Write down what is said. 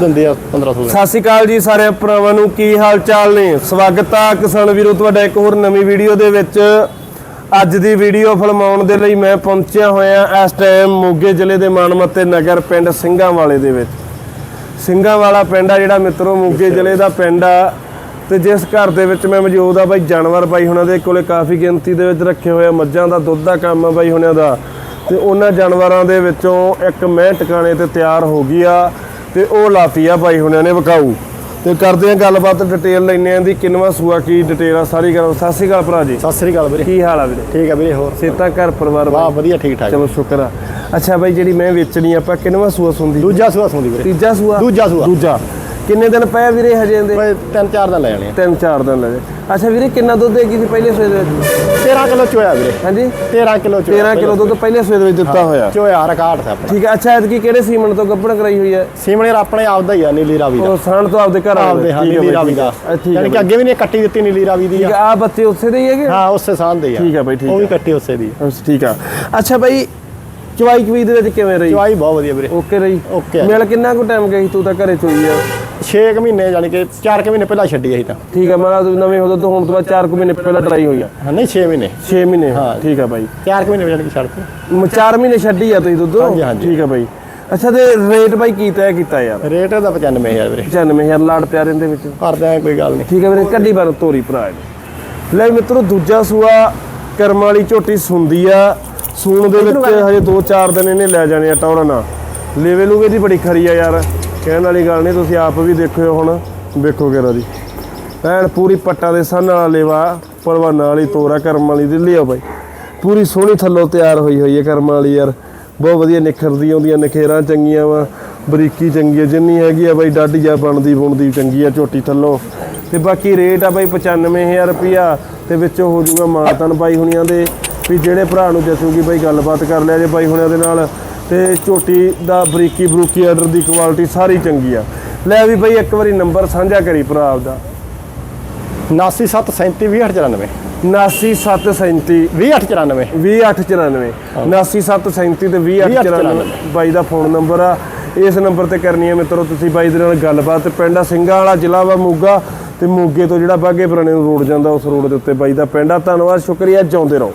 ਦਿੰਦੇ ਆ 1500 ਸਤਿ ਸ਼੍ਰੀ ਅਕਾਲ ਜੀ ਸਾਰੇ ਭਰਾਵਾਂ ਨੂੰ ਕੀ ਹਾਲ ਚਾਲ ਨੇ? ਸਵਾਗਤ ਆ ਕਿਸਾਨ ਵੀਰੋ ਤੁਹਾਡਾ ਇੱਕ ਹੋਰ ਨਵੀਂ ਵੀਡੀਓ ਦੇ ਵਿੱਚ। ਅੱਜ ਦੀ ਵੀਡੀਓ ਫਿਲਮਾਉਣ ਦੇ ਲਈ ਮੈਂ ਪਹੁੰਚਿਆ ਹੋਇਆ ਇਸ ਟਾਈਮ ਮੋਗੇ ਜ਼ਿਲ੍ਹੇ ਦੇ ਮਾਨਮੱਤੇ ਨਗਰ ਪਿੰਡ ਸਿੰਘਾਂ ਵਾਲੇ ਦੇ ਵਿੱਚ। ਸਿੰਘਾਂ ਵਾਲਾ ਪਿੰਡ ਆ ਜਿਹੜਾ ਮਿੱਤਰੋ ਮੋਗੇ ਜ਼ਿਲ੍ਹੇ ਦਾ ਪਿੰਡ ਆ। ਤੇ ਜਿਸ ਘਰ ਦੇ ਵਿੱਚ ਮੈਂ ਮੌਜੂਦ ਆ ਬਾਈ ਜਾਨਵਰ ਬਾਈ ਹੁਣਾਂ ਦੇ ਕੋਲੇ ਕਾਫੀ ਗਿਣਤੀ ਦੇ ਵਿੱਚ ਰੱਖੇ ਹੋਏ ਆ ਮੱਝਾਂ ਦਾ ਦੁੱਧ ਦਾ ਕੰਮ ਆ ਬਾਈ ਹੁਣਾਂ ਦਾ। ਤੇ ਉਹਨਾਂ ਜਾਨਵਰਾਂ ਦੇ ਵਿੱਚੋਂ ਇੱਕ ਮੈਂ ਟਿਕਾਣੇ ਤੇ ਤਿਆਰ ਹੋ ਗਈ ਆ। ਤੇ ਉਹ ਲਾਤੀ ਆ ਬਾਈ ਹੁਣਾਂ ਨੇ ਵਿਕਾਊ ਤੇ ਕਰਦੇ ਆ ਗੱਲਬਾਤ ਡਿਟੇਲ ਲੈਣੇ ਆਂ ਦੀ ਕਿੰਨਵਾ ਸੂਆ ਕੀ ਡਿਟੇਲ ਆ ਸਾਰੀ ਗੱਲ। ਸਤਿ ਸ਼੍ਰੀ ਅਕਾਲ ਭਰਾ ਜੀ। ਸਤਿ ਸ੍ਰੀ ਅਕਾਲ ਵੀਰੇ। ਕੀ ਹਾਲ ਆ ਵੀਰੇ? ਠੀਕ ਆ ਵੀਰੇ ਹੋਰ? ਸੇਤਾ ਘਰ ਪਰਿਵਾਰ ਵਾਹ? ਵਧੀਆ ਠੀਕ ਠਾਕ। ਚਲੋ ਸ਼ੁਕਰ ਆ। ਅੱਛਾ ਬਾਈ ਜਿਹੜੀ ਮੈਂ ਵੇਚਣੀ ਆਪਾਂ ਕਿੰਨਵਾ ਸੂਆ ਸੁੰਦੀ ਦੂਜਾ ਸੂਆ ਸੁਣਦੀ ਵੀਰੇ। ਤੀਜਾ ਸੂਆ? ਦੂਜਾ ਸੂਆ। ਦੂਜਾ। ਕਿੰਨੇ ਦਿਨ ਪਏ ਵੀਰੇ ਹਜੇ ਇਹਦੇ? ਮੈਂ ਤਿੰਨ ਚਾਰ ਦਿਨ ਲੈ ਜਾਣੇ ਆ। ਤਿੰਨ ਚਾਰ ਦਿਨ ਲੱਗੇ ਅੱਛਾ ਵੀਰੇ ਕਿੰਨਾ ਦੁੱਧ ਦੇਗੀ ਸੀ ਪਹਿਲੇ ਸਵੇਰ ਦੇ ਵਿੱਚ? 13 ਕਿਲੋ ਚੋਇਆ ਵੀਰੇ। ਹਾਂਜੀ? 13 ਕਿਲੋ ਚੋਇਆ 13 ਕਿਲੋ ਦੁੱਧ ਪਹਿਲੇ ਸਵੇਰ ਦੇ ਵਿੱਚ ਦਿੱਤਾ ਹੋਇਆ। ਚੋਇਆ ਰਿਕਾਰਡ ਸੀ ਆਪਣਾ ਠੀਕ ਹੈ ਅੱਛਾ ਐਤਕੀ ਕਿਹੜੇ ਸੀਮਨ ਤੋਂ ਗੱਭਣ ਕਰਾਈ ਹੋਈ ਹੈ ਸੀਮਣੇ ਆਪਣੇ ਆਪਦਾ ਹੀ ਆ ਨੀਲੀ ਰਾਵੀ ਦਾ। ਉਹ ਸਾਣ ਤੋਂ ਆਪਦੇ ਘਰ ਆਪਦੇ ਹਾਂ ਨੀਲੀ ਬਾਈ, ਰਾਵੀ ਦਾ। ਠੀਕ ਹੈ, ਠੀਕ ਯਾਨੀ ਕਿ ਅੱਗੇ ਵੀ ਨਹੀਂ ਕੱਟੀ ਦਿੱਤੀ ਨੀਲੀ ਰਾਵੀ ਦੀ ਆ। ਆ ਬੱਚੇ ਉੱਥੇ ਦੇ ਹੀ ਹੈਗੇ? ਹਾਂ ਉਸੇ ਸਾਹ ਦੇ ਆ। ਠੀਕ ਆ ਬਾਈ, ਠੀਕ ਉਹ ਵੀ ਆ। ਕੱਟੀ ਉਸੇ ਦੀ ਆ। ਅੱਛਾ, ਠੀਕ ਆ। ਅੱਛਾ ਬਾਈ ਚਵਾਈ ਕਵੀ ਦੇ ਵਿੱਚ ਕਿਵੇਂ ਰਹੀ? ਚਵਾਈ ਬਹੁਤ ਵਧੀਆ ਵੀਰੇ। ਓਕੇ ਰਹੀ। ਓਕੇ ਆ। ਮਿਲ ਕਿੰਨਾ ਕੁ ਟਾਈਮ ਗਈ ਤੂੰ ਤਾਂ ਘਰੇ ਚੋਈ ਆ? 6 ਮਹੀਨੇ ਯਾਨੀ ਕਿ 4 ਮਹੀਨੇ ਪਹਿਲਾਂ ਛੱਡੀ ਅਸੀਂ ਤਾਂ। ਠੀਕ ਆ ਮੈਂ ਕਿਹਾ ਤੂੰ ਨਵੇਂ ਉਦੋਂ ਤੋਂ ਹੁਣ ਤੋਂ ਬਾਅਦ 4 ਕੁ ਮਹੀਨੇ ਪਹਿਲਾਂ ਟਰਾਈ ਹੋਈ ਆ। ਹਾਂ ਨਹੀਂ 6 ਮਹੀਨੇ। 6 ਮਹੀਨੇ ਹਾਂ। ਠੀਕ ਆ ਬਾਈ। 4 ਮਹੀਨੇ ਯਾਨੀ ਕਿ ਛੱਡਤੇ ਮ- ਚਾਰ ਮਹੀਨੇ ਛੱਡੀ ਆ ਤੁਸੀਂ ਦੁੱਧ? ਹਾਂਜੀ, ਹਾਂਜੀ। ਠੀਕ ਆ ਬਾਈ। ਅੱਛਾ ਤੇ ਰੇਟ ਬਾਈ ਕੀ ਤੈਅ ਕੀਤਾ ਯਾਰ? ਰੇਟ ਦਾ 95000 ਵੀਰੇ। 95000 ਲਾੜ ਪਿਆਰੇ ਦੇ ਵਿੱਚ। ਕਰਦੇ ਕੋਈ ਗੱਲ ਨਹੀਂ। ਠੀਕ ਹੈ ਵੀਰੇ ਕੱਢੀ ਬਾਰ ਤੋਰੀ ਭਰਾ ਇਹਨੂੰ। ਲੈ ਮਿੱਤਰੋ ਦੂਜਾ ਸੂਆ ਕਰਮ ਵਾਲੀ ਝੋਟੀ ਸੁੰਦੀ ਆ। ਸੂਣ ਦੇ ਵਿੱਚ ਹਜੇ 2-4 ਦਿਨ ਇਹਨੇ ਲੈ ਜਾਣੇ ਆ ਟੌਰਾ ਨਾ ਲੇਵੇ ਲੂਵੇ ਦੀ ਬੜੀ ਖਰੀ ਆ ਯਾਰ। ਕਹਿਣ ਵਾਲੀ ਗੱਲ ਨਹੀਂ, ਤੁਸੀਂ ਆਪ ਵੀ ਦੇਖਿਓ ਹੁਣ, ਵੇਖੋ ਕਿਹੜਾ ਦੀ ਐਨ ਪੂਰੀ ਪੱਟਾਂ ਦੇ ਸੰਨ ਨਾਲ ਲੇਵਾ ਪਰਵਾਨਾ ਵਾਲੀ ਤੋਰਾ ਕਰਮ ਵਾਲੀ ਦੀ ਲਿਓ ਬਾਈ। ਪੂਰੀ ਸੋਹਣੀ ਥੱਲੋਂ ਤਿਆਰ ਹੋਈ ਹੋਈ ਹੈ ਕਰਮ ਵਾਲੀ ਯਾਰ। ਬਹੁਤ ਵਧੀਆ ਨਿਖਰਦੀ ਆਉਂਦੀਆਂ ਨਖੇਰਾਂ ਚੰਗੀਆਂ ਵਾ, ਬਰੀਕੀ ਚੰਗੀ ਆ, ਜਿੰਨੀ ਹੈਗੀ ਆ ਬਾਈ ਡਾਢੀਆ ਬਣਦੀ ਬੁਣਦੀ ਚੰਗੀ ਆ, ਝੋਟੀ ਥੱਲੋਂ। ਤੇ ਬਾਕੀ ਰੇਟ ਆ ਬਾਈ 95000 ਰੁਪਿਆ ਤੇ ਵਿੱਚੋਂ ਹੋ ਜਾਊਗਾ ਮਾਤਨ ਬਾਈ ਹੁਣੀਆਂ ਦੇ, ਵੀ ਜਿਹੜੇ ਭਰਾ ਨੂੰ ਜਚੂਗੀ ਬਾਈ ਗੱਲਬਾਤ ਕਰ ਲਿਆ ਜੇ ਬਾਈ ਹੁਣਿਆਂ ਦੇ ਨਾਲ। ਤੇ ਝੋਟੀ ਦਾ ਬਰੀਕੀ ਬਰੂਕੀ ਆਰਡਰ ਦੀ ਕੁਆਲਿਟੀ ਸਾਰੀ ਚੰਗੀ ਆ। ਲੈ ਵੀ ਬਾਈ ਇੱਕ ਵਾਰੀ ਨੰਬਰ ਸਾਂਝਾ ਕਰੀ ਭਰਾ ਆਪਦਾ। 99737 79737 20894 20894 99737 ਤੇ 20894 ਬਾਈ ਦਾ ਫੋਨ ਨੰਬਰ ਆ। ਇਸ ਨੰਬਰ ਤੇ ਕਰਨੀ ਹੈ ਮਿੱਤਰੋ ਤੁਸੀਂ ਬਾਈ ਦੇ ਨਾਲ ਗੱਲਬਾਤ। ਪਿੰਡ ਆ ਸਿੰਘਾਂ ਵਾਲਾ ਜ਼ਿਲ੍ਹਾ ਵਾ ਮੋਗਾ ਤੇ ਮੋਗੇ ਤੋਂ ਜਿਹੜਾ ਬਾਗੇ ਪੁਰਾਣੇ ਨੂੰ ਰੋਡ ਜਾਂਦਾ ਉਸ ਰੋਡ ਦੇ ਉੱਤੇ ਬਾਈ ਦਾ ਪਿੰਡ ਆ। ਧੰਨਵਾਦ ਸ਼ੁਕਰੀਆ ਜਿਉਂਦੇ ਰਹੋ।